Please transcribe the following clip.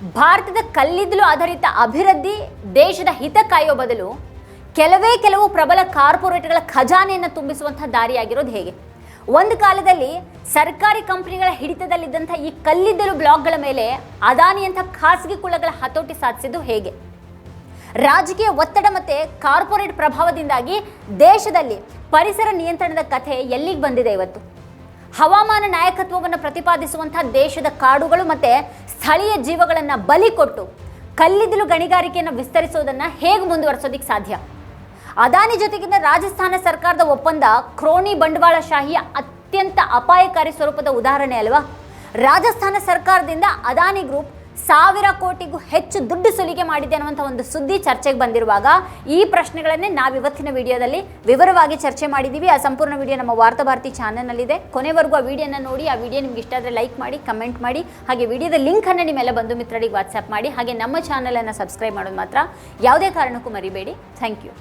ಭಾರತದ ಕಲ್ಲಿದ್ದಲು ಆಧಾರಿತ ಅಭಿವೃದ್ಧಿ, ದೇಶದ ಹಿತ ಕಾಯೋ ಬದಲು ಕೆಲವೇ ಕೆಲವು ಪ್ರಬಲ ಕಾರ್ಪೊರೇಟ್ಗಳ ಖಜಾನೆಯನ್ನು ತುಂಬಿಸುವಂತಹ ದಾರಿಯಾಗಿರೋದು ಹೇಗೆ? ಒಂದು ಕಾಲದಲ್ಲಿ ಸರ್ಕಾರಿ ಕಂಪನಿಗಳ ಹಿಡಿತದಲ್ಲಿದ್ದಂಥ ಈ ಕಲ್ಲಿದ್ದಲು ಬ್ಲಾಕ್ಗಳ ಮೇಲೆ ಅದಾನಿಯಂಥ ಖಾಸಗಿ ಕುಳಗಳ ಹತೋಟಿ ಸಾಧಿಸಿದ್ದು ಹೇಗೆ? ರಾಜಕೀಯ ಒತ್ತಡ ಮತ್ತು ಕಾರ್ಪೊರೇಟ್ ಪ್ರಭಾವದಿಂದಾಗಿ ದೇಶದಲ್ಲಿ ಪರಿಸರ ನಿಯಂತ್ರಣದ ಕಥೆ ಎಲ್ಲಿಗೆ ಬಂದಿದೆ ಇವತ್ತು? ಹವಾಮಾನ ನಾಯಕತ್ವವನ್ನು ಪ್ರತಿಪಾದಿಸುವಂಥ ದೇಶದ ಕಾಡುಗಳು ಮತ್ತೆ ಸ್ಥಳೀಯ ಜೀವಗಳನ್ನು ಬಲಿ ಕೊಟ್ಟು ಕಲ್ಲಿದ್ದಲು ಗಣಿಗಾರಿಕೆಯನ್ನು ವಿಸ್ತರಿಸೋದನ್ನು ಹೇಗೆ ಮುಂದುವರಿಸೋದಕ್ಕೆ ಸಾಧ್ಯ? ಅದಾನಿ ಜೊತೆಗಿನ ರಾಜಸ್ಥಾನ ಸರ್ಕಾರದ ಒಪ್ಪಂದ ಕ್ರೋಣಿ ಬಂಡವಾಳಶಾಹಿಯ ಅತ್ಯಂತ ಅಪಾಯಕಾರಿ ಸ್ವರೂಪದ ಉದಾಹರಣೆ ಅಲ್ವಾ? ರಾಜಸ್ಥಾನ ಸರ್ಕಾರದಿಂದ ಅದಾನಿ ಗ್ರೂಪ್ ಸಾವಿರ ಕೋಟಿಗೂ ಹೆಚ್ಚು ದುಡ್ಡು ಸುಲಿಗೆ ಮಾಡಿದೆ ಅನ್ನುವಂಥ ಒಂದು ಸುದ್ದಿ ಚರ್ಚೆಗೆ ಬಂದಿರುವಾಗ ಈ ಪ್ರಶ್ನೆಗಳನ್ನೇ ನಾವು ಇವತ್ತಿನ ವಿಡಿಯೋದಲ್ಲಿ ವಿವರವಾಗಿ ಚರ್ಚೆ ಮಾಡಿದ್ದೀವಿ. ಆ ಸಂಪೂರ್ಣ ವಿಡಿಯೋ ನಮ್ಮ ವಾರ್ತಾ ಭಾರತಿ ಚಾನಲ್ನಲ್ಲಿದೆ. ಕೊನೆವರೆಗೂ ಆ ವಿಡಿಯೋನ ನೋಡಿ, ಆ ವಿಡಿಯೋ ನಿಮ್ಗೆ ಇಷ್ಟ ಆದರೆ ಲೈಕ್ ಮಾಡಿ, ಕಮೆಂಟ್ ಮಾಡಿ, ಹಾಗೆ ವಿಡಿಯೋದ ಲಿಂಕನ್ನು ನಿಮ್ಮೆಲ್ಲ ಬಂಧು ಮಿತ್ರರಿಗೆ ವಾಟ್ಸಪ್ ಮಾಡಿ, ಹಾಗೆ ನಮ್ಮ ಚಾನಲನ್ನು ಸಬ್ಸ್ಕ್ರೈಬ್ ಮಾಡೋದು ಮಾತ್ರ. ಯಾವುದೇ ಕಾರಣಕ್ಕೂ ಮರಿಬೇಡಿ. Thank you.